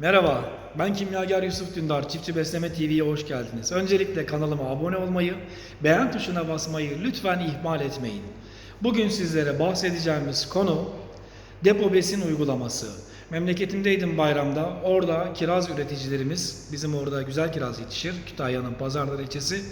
Merhaba, ben kimyager Yusuf Dündar, Çiftçi Besleme TV'ye hoş geldiniz. Öncelikle kanalıma abone olmayı, beğen tuşuna basmayı lütfen ihmal etmeyin. Bugün sizlere bahsedeceğimiz konu depo besin uygulaması. Memleketimdeydim bayramda, orada kiraz üreticilerimiz, bizim orada güzel kiraz yetişir, Kütahya'nın Pazarlar ilçesi.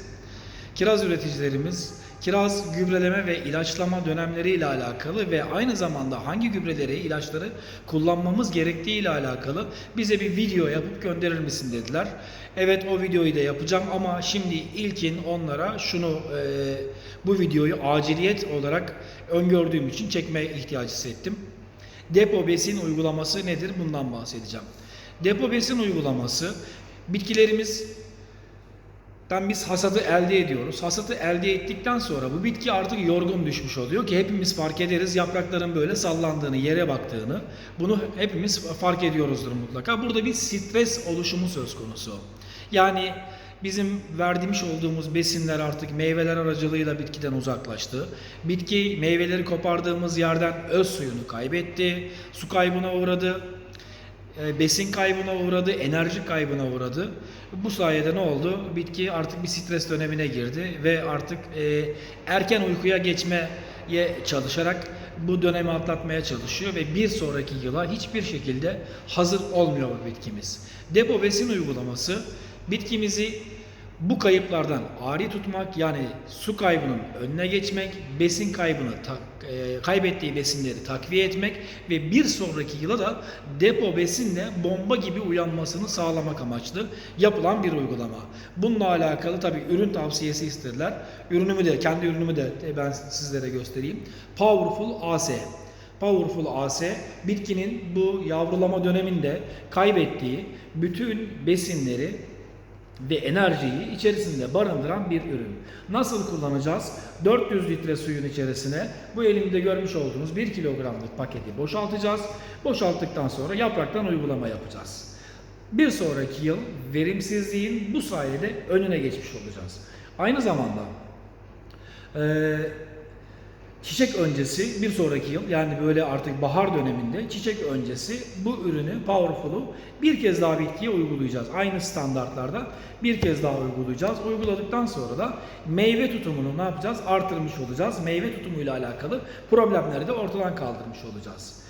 Kiraz üreticilerimiz kiraz gübreleme ve ilaçlama dönemleriyle alakalı ve aynı zamanda hangi gübreleri, ilaçları kullanmamız gerektiği ile alakalı bize bir video yapıp gönderir misin dediler. Evet o videoyu da yapacağım ama şimdi ilkin onlara şunu e, bu videoyu aciliyet olarak öngördüğüm için çekme ihtiyacı hissettim. Depo besin uygulaması nedir? Bundan bahsedeceğim. Depo besin uygulaması bitkilerimiz Dan biz hasadı elde ediyoruz. Hasadı elde ettikten sonra bu bitki artık yorgun düşmüş oluyor ki hepimiz fark ederiz yaprakların böyle sallandığını, yere baktığını. Bunu hepimiz fark ediyoruzdur mutlaka. Burada bir stres oluşumu söz konusu. Yani bizim verdiğimiz olduğumuz besinler artık meyveler aracılığıyla bitkiden uzaklaştı. Bitki meyveleri kopardığımız yerden öz suyunu kaybetti, su kaybına uğradı besin kaybına uğradı, enerji kaybına uğradı. Bu sayede ne oldu? Bitki artık bir stres dönemine girdi ve artık e, erken uykuya geçmeye çalışarak bu dönemi atlatmaya çalışıyor ve bir sonraki yıla hiçbir şekilde hazır olmuyor bu bitkimiz. Depo besin uygulaması bitkimizi bu kayıplardan ari tutmak yani su kaybının önüne geçmek, besin kaybını e, kaybettiği besinleri takviye etmek ve bir sonraki yıla da depo besinle bomba gibi uyanmasını sağlamak amaçlı yapılan bir uygulama. Bununla alakalı tabi ürün tavsiyesi istediler. Ürünümü de kendi ürünümü de ben sizlere göstereyim. Powerful AC. Powerful AC bitkinin bu yavrulama döneminde kaybettiği bütün besinleri ve enerjiyi içerisinde barındıran bir ürün. Nasıl kullanacağız? 400 litre suyun içerisine bu elimde görmüş olduğunuz 1 kilogramlık paketi boşaltacağız. Boşalttıktan sonra yapraktan uygulama yapacağız. Bir sonraki yıl verimsizliğin bu sayede önüne geçmiş olacağız. Aynı zamanda eee Çiçek öncesi bir sonraki yıl yani böyle artık bahar döneminde çiçek öncesi bu ürünü Powerful'u bir kez daha bitkiye uygulayacağız. Aynı standartlarda bir kez daha uygulayacağız. Uyguladıktan sonra da meyve tutumunu ne yapacağız? Artırmış olacağız. Meyve tutumuyla alakalı problemleri de ortadan kaldırmış olacağız.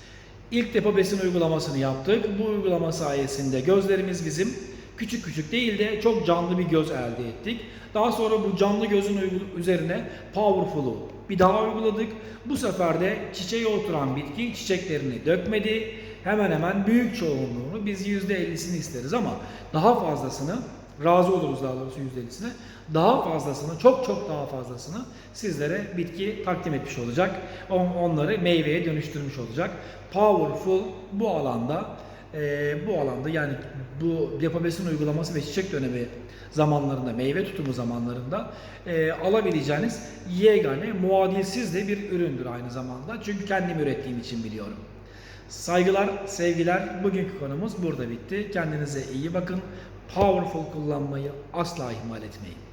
İlk depo besin uygulamasını yaptık. Bu uygulama sayesinde gözlerimiz bizim küçük küçük değil de çok canlı bir göz elde ettik. Daha sonra bu canlı gözün üzerine Powerful'u bir daha uyguladık. Bu sefer de çiçeğe oturan bitki çiçeklerini dökmedi. Hemen hemen büyük çoğunluğunu biz %50'sini isteriz ama daha fazlasını razı oluruz daha doğrusu %50'sine. Daha fazlasını, çok çok daha fazlasını sizlere bitki takdim etmiş olacak. On- Onları meyveye dönüştürmüş olacak. Powerful bu alanda e, bu alanda yani bu depo besin uygulaması ve çiçek dönemi zamanlarında, meyve tutumu zamanlarında e, alabileceğiniz yegane, muadilsiz de bir üründür aynı zamanda. Çünkü kendim ürettiğim için biliyorum. Saygılar, sevgiler. Bugünkü konumuz burada bitti. Kendinize iyi bakın. Powerful kullanmayı asla ihmal etmeyin.